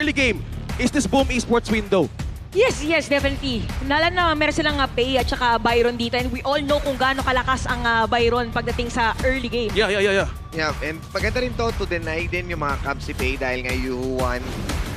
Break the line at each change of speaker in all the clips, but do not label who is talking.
early game, is this Boom Esports window?
Yes, yes, definitely. Nalan na meron silang uh, Pay at saka Byron dito and we all know kung gaano kalakas ang uh, Byron pagdating sa early game.
Yeah, yeah, yeah, yeah.
Yeah, and maganda rin to to deny din yung mga Cubs si Pay dahil nga Yuhuan.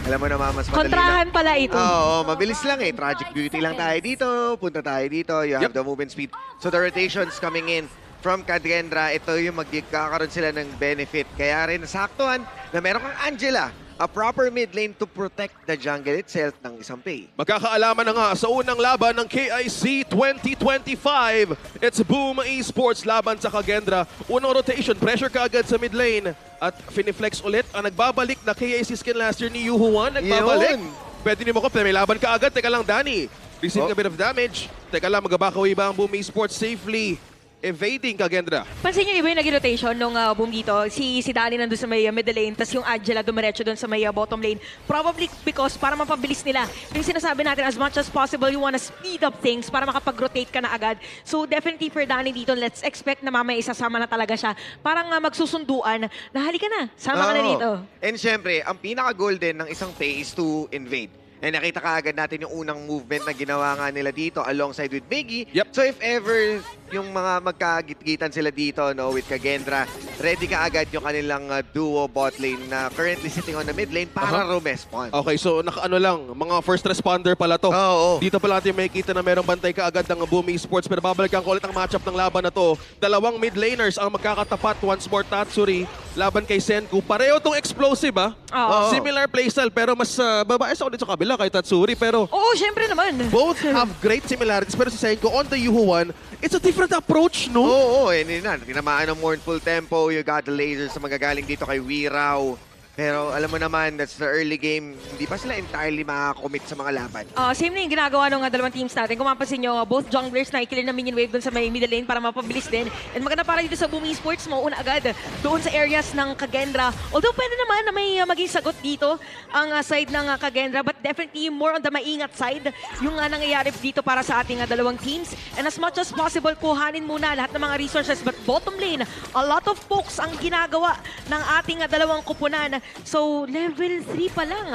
Alam mo naman, mas madali
Kontrahan
lang.
pala ito.
Oo, mabilis lang eh. Tragic beauty lang tayo dito. Punta tayo dito. You have
Yep.
the movement speed. So the rotations coming in from Cadrendra, ito yung magkakaroon sila ng benefit. Kaya rin nasaktuhan na meron kang Angela, a proper mid lane to protect the jungle itself ng isang Pay.
Magkakaalaman na nga sa unang laban ng KIC 2025. It's Boom Esports laban sa Kagendra. Unang rotation, pressure kaagad sa mid lane. At finiflex ulit ang nagbabalik na KIC skin last year ni Yuhuan. Nagbabalik.
Yun.
Pwede ni mo ko, may laban ka agad. Teka lang, Danny. Receive
Oh.
a bit of damage. Teka lang, magabakawi ba ang Boom Esports safely? Evading Kagendra.
Pansin niyo iba yung naging rotation nung uh, boom dito. Si, si Danny nandun sa may uh, middle lane, tapos yung Angela dumiretso doon sa may uh, bottom lane. Probably because para mapabilis nila. Yung sinasabi natin, as much as possible, you wanna speed up things para makapag-rotate ka na agad. So definitely for Danny dito, let's expect na mamaya isasama na talaga siya. Parang uh, magsusunduan na halika na, sama ka na dito.
And syempre, ang pinaka-golden ng isang Pay is to invade. And nakita ka agad natin yung unang movement na ginawa nga nila dito alongside with Biggie.
Yep.
So if ever yung mga magkagit-gitan sila dito no with Kagendra, ready ka agad yung kanilang uh, duo bot lane na currently sitting on the mid lane para
Aha.
rumespawn.
Okay, so nakaano lang, mga first responder pala to.
Oo.
Dito pala natin makikita na merong bantay ka agad ng Boom Esports. Pero babalikan ko ulit ang matchup ng laban na to. Dalawang mid laners ang magkakatapat. Once more Tatsuri laban kay Senku. Pareho tong explosive ah.
Oo.
Similar playstyle pero mas uh, babae sa ulit sa kabila kay Tatsuri. Pero
Oo, syempre naman.
both have great similarities. Pero si Senku on the Yuhu 1, it's a different approach, no?
Oo, oo, and yun na, tinamaan ng mournful tempo, you got the lasers na magagaling dito kay Wirao. Pero alam mo naman, that's the early game, hindi pa sila entirely makakommit sa mga laban.
Ah, same na yung ginagawa ng dalawang teams natin. Kung mapapansin nyo, uh, both junglers na ikilir na minion wave doon sa may middle lane para mapabilis din. And maganda para dito sa Boom Esports, mauna agad doon sa areas ng Kagendra. Although pwede naman na may uh, maging sagot dito ang uh, side ng uh, Kagendra, but definitely more on the maingat side yung uh, nangyayari dito para sa ating uh, dalawang teams. And as much as possible, kuhanin muna lahat ng mga resources. But bottom lane, a lot of pokes ang ginagawa ng ating uh, dalawang kupunan. So, level 3 pa lang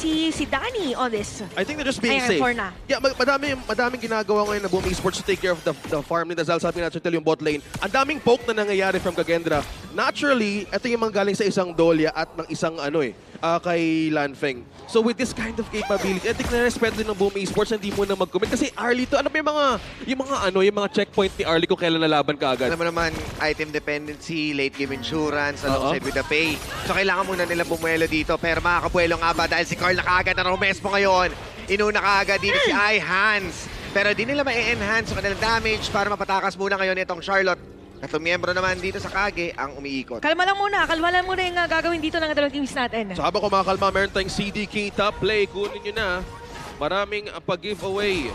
si, si Danny on this.
I think they're just being
Ayan,
safe.
na.
Yeah, ma- madami, madaming ginagawa ngayon ng Boom Esports to take care of the, the farm ni Dazal. Sabi natin yung bot lane. Ang daming poke na nangyayari from Kagendra. Naturally, ito yung mga galing sa isang Dahlia at ng isang ano eh, ah, kay Lanfeng. So with this kind of capability, I think na-respect din ng Boom Esports na hindi mo na mag-commit. Kasi Arlie to, ano ba yung mga, yung mga ano, yung mga checkpoint ni Arlie kung kailan nalaban ka agad?
Alam mo naman, item dependency, late game insurance, alongside with the pay. So kailangan muna nila bumuelo dito. Pero makakabuelo nga ba dahil si Carl na kaagad na Romespo ngayon. Inuna kaagad dito si I Hans. Pero di nila ma-enhance yung kanilang damage para mapatakas muna ngayon itong Charlotte. At miyembro naman dito sa Kage ang umiikot.
Kalma lang muna, kalma lang muna yung uh, gagawin dito ng dalawang teams natin.
So habang kumakalma, meron tayong CDK top play. Kunin nyo na. Maraming uh, pag-giveaway.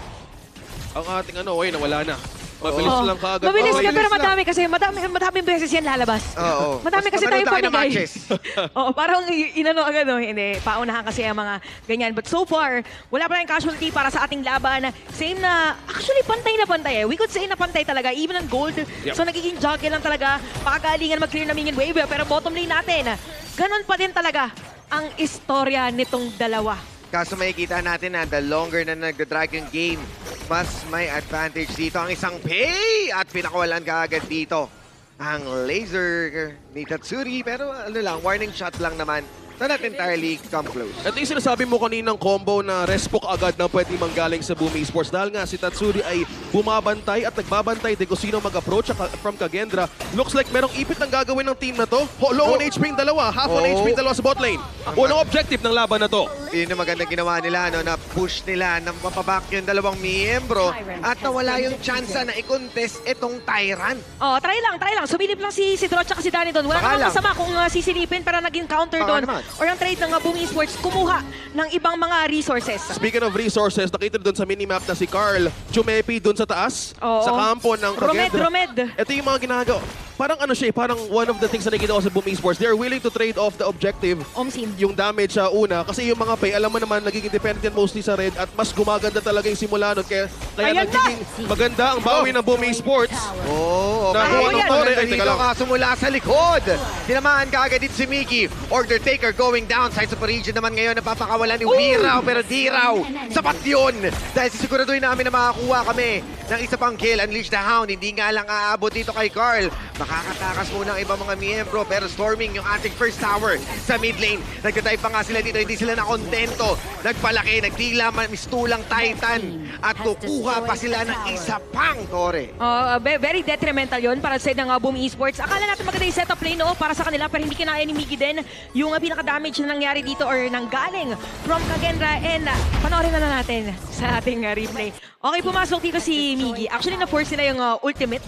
Ang ating ano, ay nawala na. Mabilis
Oo.
lang kaagad.
Oh. Mabilis ka, pero
lang.
madami kasi, madami, madaming beses yan lalabas.
Oo.
Madami
Mas
kasi
mapanood
tayong
tayo ng
pamigay.
matches.
Oo, parang i- inano agad, no? Hindi, paunahan kasi ang mga ganyan. But so far, wala pa tayong casualty para sa ating laban. Same na, actually, pantay na pantay eh. We could say na pantay talaga, even ang gold.
Yep.
So nagiging juggle lang talaga. Pakagalingan mag-clear na minion wave. Pero bottom lane natin, ganon pa din talaga ang istorya nitong dalawa.
Kaso makikita natin na the longer na nag-drag yung game, mas may advantage dito ang isang pay at pinakawalan ka agad dito ang laser ni Tatsuri. Pero ano lang, warning shot lang naman. So not entirely come close.
Ito yung sinasabi mo kaninang combo na respok agad na pwede manggaling sa Boom Esports dahil nga si Tatsuri ay bumabantay at nagbabantay din kung sino mag-approach from Kagendra. Looks like merong ipit ang gagawin ng team na to. Ho, low on
Oh.
HP yung dalawa, half on
Oh.
HP yung dalawa sa bot lane. Unang objective ng laban na to.
Yun yung magandang ginawa nila, no, na push nila na mapaback yung dalawang miyembro at nawala yung chance na i-contest itong Tyrant.
Oh, try lang, try lang. Sumilip lang si si Drot at si Danny doon. Wala
Baka
namang masama kung uh, sisilipin pero naging counter doon. Or ang trade ng Boom Esports, kumuha ng ibang mga resources.
Speaking of resources, nakita doon sa minimap na si Carl Chumepi doon sa taas,
Oo.
sa kampo ng
Romed. Romed.
Ito yung mga ginagawa. Parang ano siya, eh, parang one of the things na nakikita ko sa Boom Esports, they're willing to trade off the objective
Omsim.
yung damage sa una kasi yung mga pay alam mo naman nagiging dependent yan mostly sa red at mas gumaganda talaga yung simula nun kaya kaya
Ayan na!
nagiging maganda ang bawi ng Boom Esports
Oo, okay.
Nakuha
ng
Torre. Ay, teka lang.
kaso mula sa likod. Tinamaan ka agad dito si Miggy. Order taker going down. Side of region naman ngayon napapakawalan ni Wiraw pero di raw. Sapat yun. Dahil sisiguraduhin namin na makakuha kami ng isa pang kill. Unleash the Hound. Hindi nga lang aabot dito kay Carl. Makakatakas muna ang ibang mga miyembro pero storming yung ating first tower sa mid lane. Nagtatipe pa nga sila dito. Hindi sila nakontento. Nagpalaki. Nagtila mistulang Titan. At kukuha pa sila ng isa pang Tore.
Uh, ve- very detrimental yon para sa ng uh, Boom Esports. Akala natin maganda yung setup play no, para sa kanila pero hindi kinaya ni Miggy din yung uh, pinaka-damage na nangyari dito or nanggaling from Kagendra and uh, panoorin na lang natin sa ating uh, replay. Okay, pumasok dito si Miggy. Actually, na-force nila yung uh, ultimate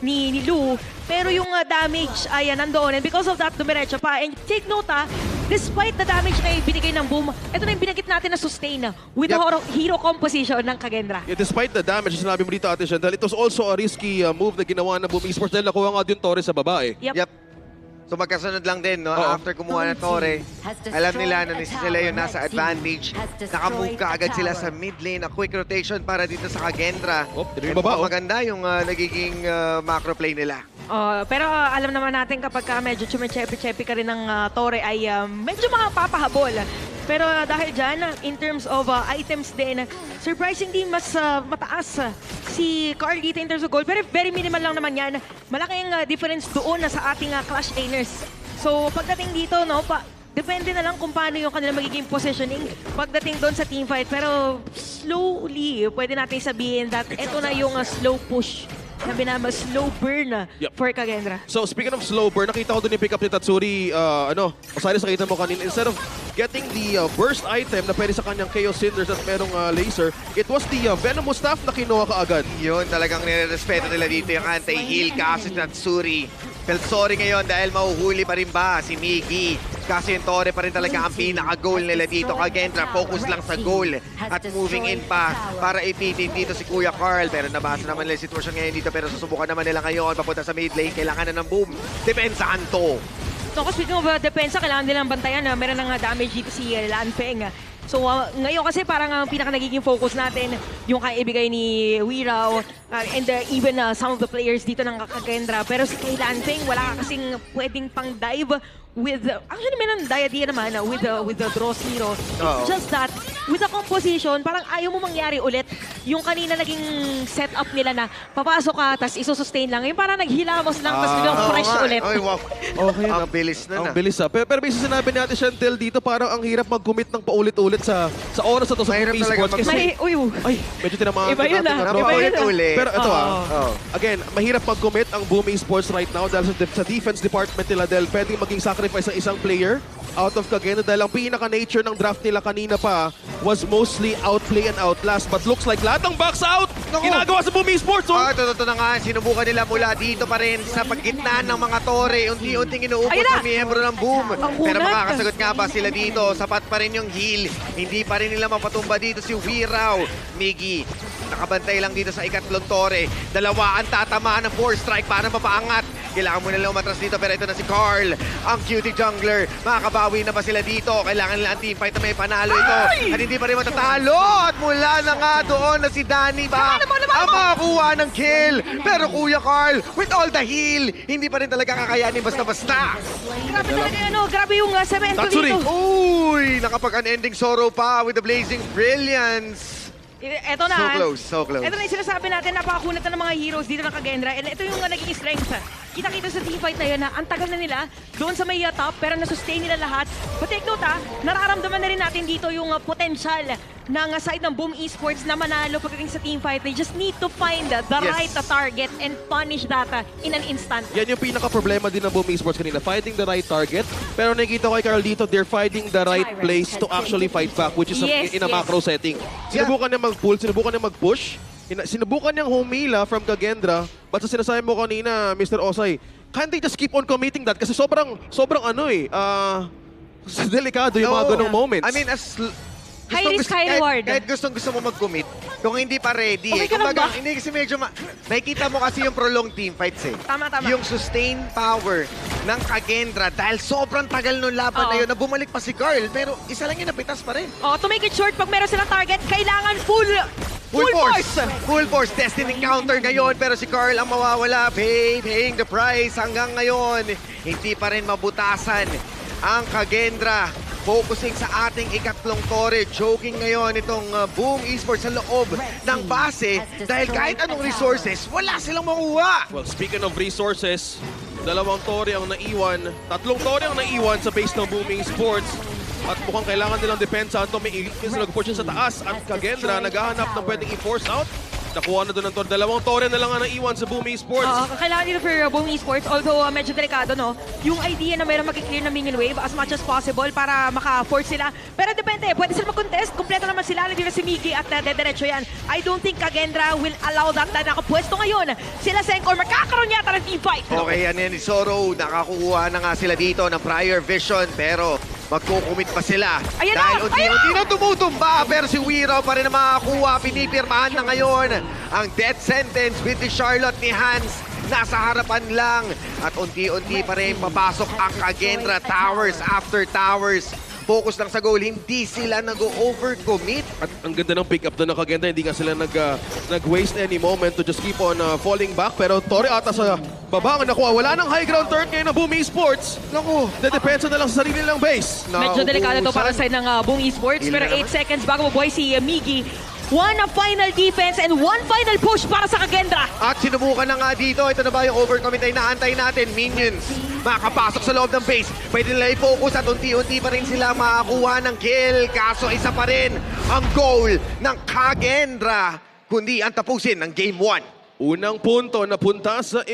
ni, ni Lu pero yung uh, damage ay uh, nandoon and because of that, dumiretso pa. And take note ah, despite the damage na ibinigay ng Boom, ito na yung binagit natin na sustain with the
Yep.
hero, hero composition ng Kagendra.
Yeah, despite the damage na sinabi mo dito Ate Shandal, it was also a risky uh, move na ginawa ng Boom Esports dahil nakuha nga din Torres sa babae.
Yep.
Yep. So magkasunod lang din, no?
Oo.
After kumuha ng Torre, alam nila na si sila yung nasa advantage. Nakamove ka agad sila sa mid lane. A quick rotation para dito sa Kagendra.
Oh,
And
baba, oh.
Maganda yung ah, nagiging ah, macro play nila.
Uh, pero uh, alam naman natin kapag ka medyo chumichepe-chepe ka rin ng uh, Torre ay um, medyo makapapahabol. Pero uh, dahil dyan, uh, in terms of uh, items din, surprisingly mas uh, mataas uh, si Carl dito in terms of gold. Pero very minimal lang naman yan. Malaking uh, difference doon na sa ating uh, Clash Laners. So pagdating dito, no, pa, depende na lang kung paano yung kanila magiging positioning pagdating doon sa teamfight. Pero slowly, pwede natin sabihin that ito na yung uh, slow push na binama slow burn uh,
Yep.
for Kagendra.
So speaking of slow burn, nakita ko doon yung pick up ni Tatsuri, uh, ano, Osiris nakita mo kanina, instead of getting the uh, burst item na pwede sa kanyang Chaos Cinders at merong uh, laser, it was the uh, Venomous Staff na kinuha ka agad.
Yun, talagang nire-respeto nila dito yung anti-heal kaso si Natsuri. Felt sorry ngayon dahil mahuhuli pa rin ba si Miggy. Kaso yung Torre pa rin talaga ang pinaka-goal nila dito. Kagendra, focus lang sa goal at moving in pa para ipitin dito si Kuya Carl. Pero nabasa naman nila yung sitwasyon ngayon dito pero susubukan naman nila ngayon papunta sa mid lane. Kailangan na ng boom. Depensahan to.
So, kung speaking of uh, depensa, kailangan nilang bantayan na meron ng uh, damage dito si uh, Lan Peng. So, uh, ngayon kasi parang ang pinaka nagiging focus natin, yung kaibigay ni Wirao uh, and uh, even uh, some of the players dito ng Kagendra. Pero si kay Lan Peng, wala ka kasing pwedeng pang dive with, actually meron diadea naman uh, with, uh, with the draw zero. It's
Oo.
just that, with the composition, parang ayaw mo mangyari ulit yung kanina naging setup nila na papasok ka, tapos isusustain lang. Yung parang naghilamos lang, tapos
Ah.
biglang
Oo
fresh
nga.
ulit.
Ay, wow.
Okay
Ang
na.
bilis na
Ang
na.
bilis ah. Pero, pero may sinabi natin Chantel dito, parang ang hirap mag-commit ng paulit-ulit sa sa oras na to sa
Mahirap talaga
Esports. Kasi,
May, uy, uy.
ay, medyo tinamaan
Iba yun
natin
ah.
ng
Iba yun ah.
Uli.
Pero ito ah,
Oo.
Again, mahirap mag-commit ang Boom Esports right now dahil sa, de- sa defense department nila dahil pwedeng maging sacrifice ang isang player out of Kagena dahil ang pinaka-nature ng draft nila kanina pa was mostly outplay and outlast. But looks like lahat ng box out
Naku.
ginagawa sa Boom Esports. Oh.
Ah, totoo na nga, sinubukan nila mula dito pa rin sa paggitnaan ng mga tore. Unti-unting inuubos
Ayun na!
ng miyembro ng boom. Pero makakasagot nga ba sila dito? Sapat pa rin yung heal. Hindi pa rin nila mapatumba dito si Wirao. Miggy, nakabantay lang dito sa ikatlong tore. Dalawa ang tatamaan ng four strike para mapaangat. Kailangan mo nila umatras dito pero ito na si Carl, ang cutie jungler. Makakabawi na ba sila dito? Kailangan nila ang teamfight na may panalo ito. At hindi pa rin matatalo. At mula na nga doon na si Danny ba ang makakuha ng kill. Pero Kuya Carl, with all the heal, hindi pa rin talaga kakayanin basta-basta.
Grabe talaga ano, grabe yung uh, semento
Tatsuri.
dito.
Uy, nakapag-unending sorrow pa with the blazing brilliance.
I- Eto na.
So close, so close.
Ito na yung sinasabi natin, napakakunat na ng mga heroes dito ng Kagendra. And ito yung uh, naging strength. Kita-kita sa teamfight na yun na ang tagal na nila doon sa may uh, top pero nasustain nila lahat. But take note ha, nararamdaman na rin natin dito yung uh, potential ng uh, side ng Boom Esports na manalo pagdating sa teamfight. They just need to find uh, the
Yes.
right uh, target and punish that uh, in an instant.
Yan yung pinaka-problema din ng Boom Esports kanina, fighting the right target. Pero nakikita ko kay Carl dito, they're finding the right place to actually fight back, which is a-
Yes,
in a
yes.
macro setting. Sinubukan niya mag-pull, sinubukan niya mag-push, sinubukan niyang humila from Kagendra, but sa sinasabi mo kanina, Mr. Osay, can't they just keep on committing that? Kasi sobrang, sobrang ano eh, ah, delikado yung mga
No.
ganong moments.
I mean, as
High
gustong
risk,
gusto-
high
kahit-
reward.
Kahit gustong gusto mo mag-commit, kung hindi pa ready
Okay
eh.
ka lang
Kumbaga,
ba?
hindi kasi medyo, ma- nakikita mo kasi yung prolonged team fights eh.
Tama, tama.
Yung sustained power ng Kagendra dahil sobrang tagal nung laban
Oo.
na yun na bumalik pa si Carl, pero isa lang yun napitas pa rin.
Oh, to make it short, pag meron silang target, kailangan full
Full, force. Full force. Testing encounter ngayon pero si Carl ang mawawala. Pay, paying the price hanggang ngayon. Hindi pa rin mabutasan ang Kagendra. Focusing sa ating ikatlong tore. Joking ngayon itong uh, Boom Esports sa loob ng base dahil kahit anong resources, wala silang makuha.
Well, speaking of resources, dalawang tore ang naiwan, tatlong tore ang naiwan sa base ng Booming Sports. At mukhang kailangan nilang depensa. Ito may Ignis na nag-push sa taas. At Kagendra naghahanap ng pwedeng i-force out. Nakuha na doon ng tore. Dalawang tore na lang ang naiwan sa Booming Sports.
Oo, kailangan dito for uh, Boom Esports. Although uh, medyo delikado, no? Yung idea na mayroon mag-clear na minion wave as much as possible para maka-force sila. Pero depende, pwede sila mag-contest. Kompleto naman sila. Lagi na si Miggy at uh, dediretso yan. I don't think Kagendra will allow that na nakapwesto ngayon. Sila Senkor, magkakaroon yata ng team fight.
Okay, yan yan ni Zoro. Nakakuha na nga sila dito ng prior vision pero magkukumit pa sila.
Ayan!
Dahil unti-unti na tumutumba pero si Wiro pa rin na makakuha. Pinipirmahan na ngayon ang death sentence with the Charlotte ni Hans. Nasa harapan lang at unti-unti pa rin papasok ang Kagendra Towers after Towers. Focus lang sa goal, hindi sila nag-overcommit.
At ang ganda ng pick-up doon ng Kagenda, hindi nga sila nag, ah, nag-waste any moment to just keep on ah, falling back. Pero Tori ata sa baba ang nakuha. Wala nang high ground turn ngayon ng Booming Sports.
Naku,
Dedepensa na lang sa sarili nilang base.
Medyo delikado to para sa ng uh, Boom Esports. Pero
na
8
naman?
seconds bago mabuhay si uh, Miggy. One na final defense and one final push para sa Kagendra.
At sinubukan na nga dito. Ito na ba yung overcommit ay naantay natin? Minions makapasok sa loob ng base. Pwede nila i-focus at unti-unti pa rin sila makakuha ng kill. Kaso isa pa rin ang goal ng Kagendra. Kundi ang tapusin ng Game 1.
Unang punto na punta sa